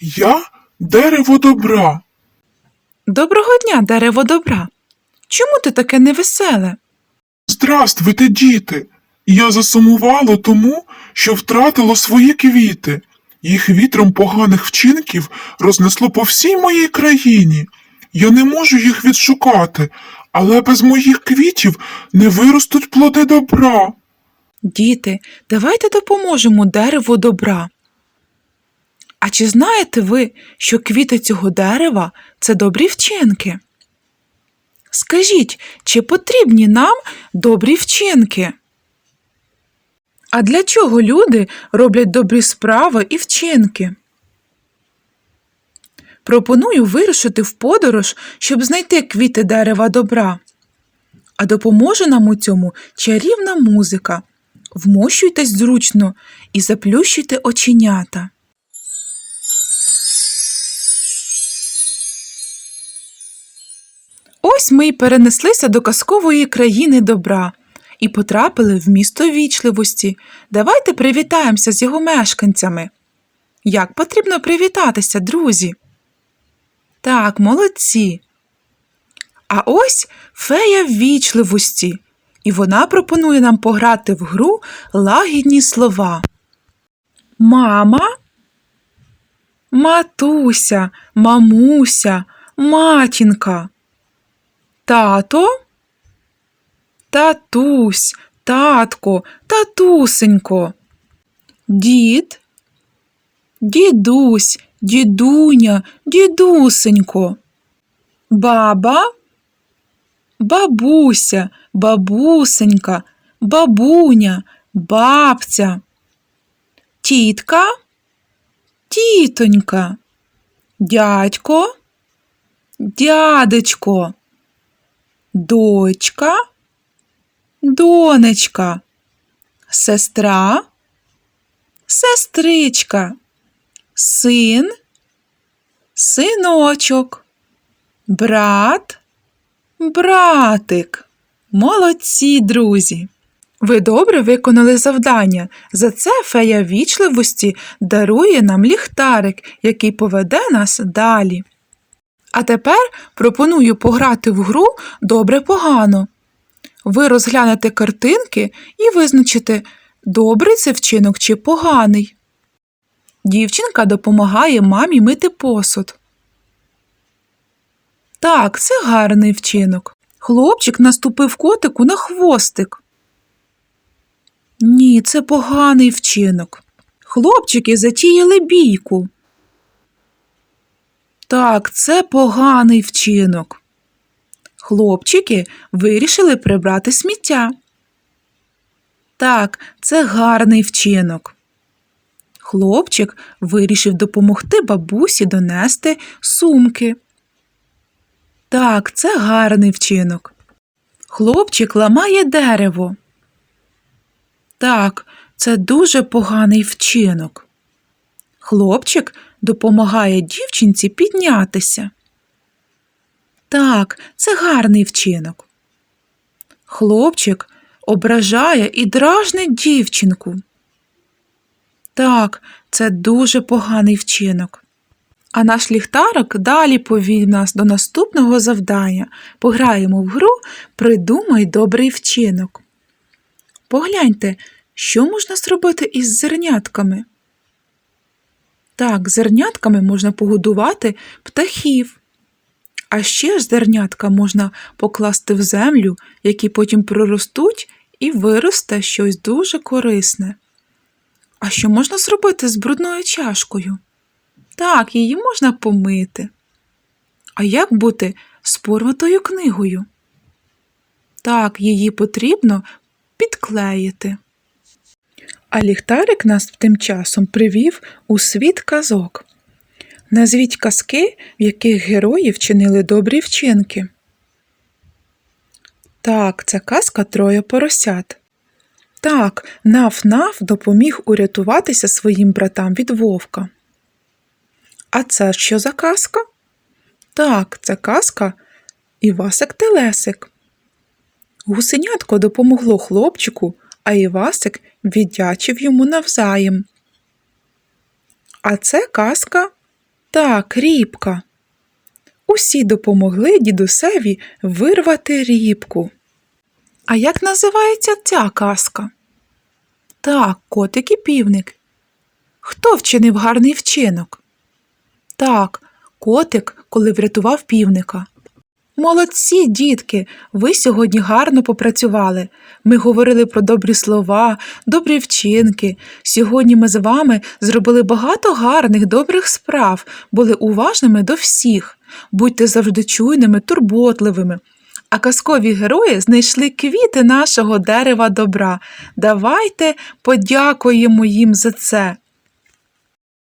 Я дерево добра. Доброго дня, дерево добра. Чому ти таке невеселе? Здравствуйте, діти. Я засумувало тому, що втратило свої квіти. Їх вітром поганих вчинків рознесло по всій моїй країні. Я не можу їх відшукати, але без моїх квітів не виростуть плоди добра. Діти, давайте допоможемо дереву добра. А чи знаєте ви, що квіти цього дерева це добрі вчинки? Скажіть, чи потрібні нам добрі вчинки? А для чого люди роблять добрі справи і вчинки? Пропоную вирушити в подорож, щоб знайти квіти дерева добра. А допоможе нам у цьому чарівна музика. Вмощуйтесь зручно і заплющуйте оченята. Ось ми й перенеслися до казкової країни добра і потрапили в місто вічливості. Давайте привітаємося з його мешканцями. Як потрібно привітатися, друзі? Так, молодці. А ось фея ввічливості, і вона пропонує нам пограти в гру лагідні слова. Мама, матуся, мамуся, матінка. Тато, татусь, татко, татусенько. Дід, дідусь, дідуня, дідусенько. Баба, бабуся, бабусенька, бабуня, бабця. Тітка, тітонька. Дядько, дядечко. Дочка, донечка. Сестра, сестричка. Син, синочок. Брат, братик. Молодці, друзі. Ви добре виконали завдання. За це фея вічливості дарує нам ліхтарик, який поведе нас далі. А тепер пропоную пограти в гру добре погано. Ви розглянете картинки і визначите, добрий це вчинок чи поганий. Дівчинка допомагає мамі мити посуд. Так, це гарний вчинок. Хлопчик наступив котику на хвостик. Ні, це поганий вчинок. Хлопчики затіяли бійку. Так, це поганий вчинок. Хлопчики вирішили прибрати сміття. Так, це гарний вчинок. Хлопчик вирішив допомогти бабусі донести сумки. Так, це гарний вчинок. Хлопчик ламає дерево. Так, це дуже поганий вчинок. Хлопчик допомагає дівчинці піднятися. Так, це гарний вчинок. Хлопчик ображає і дражнить дівчинку. Так, це дуже поганий вчинок. А наш ліхтарик далі повів нас до наступного завдання. Пограємо в гру Придумай добрий вчинок. Погляньте, що можна зробити із зернятками. Так, зернятками можна погодувати птахів. А ще ж зернятка можна покласти в землю, які потім проростуть і виросте щось дуже корисне. А що можна зробити з брудною чашкою? Так, її можна помити. А як бути з порватою книгою? Так, її потрібно підклеїти. А ліхтарик нас тим часом привів у світ казок. Назвіть казки, в яких герої вчинили добрі вчинки. Так, це казка троє поросят. Так, Наф-Наф допоміг урятуватися своїм братам від вовка. А це що за казка? Так, це казка Івасик Телесик. Гусенятко допомогло хлопчику, а Івасик віддячив йому навзаєм. А це казка Так, рібка. Усі допомогли дідусеві вирвати рібку. А як називається ця казка? Так, котик і півник. Хто вчинив гарний вчинок? Так, котик, коли врятував півника. Молодці, дітки, ви сьогодні гарно попрацювали. Ми говорили про добрі слова, добрі вчинки. Сьогодні ми з вами зробили багато гарних, добрих справ, були уважними до всіх. Будьте завжди чуйними, турботливими. А казкові герої знайшли квіти нашого дерева добра. Давайте подякуємо їм за це.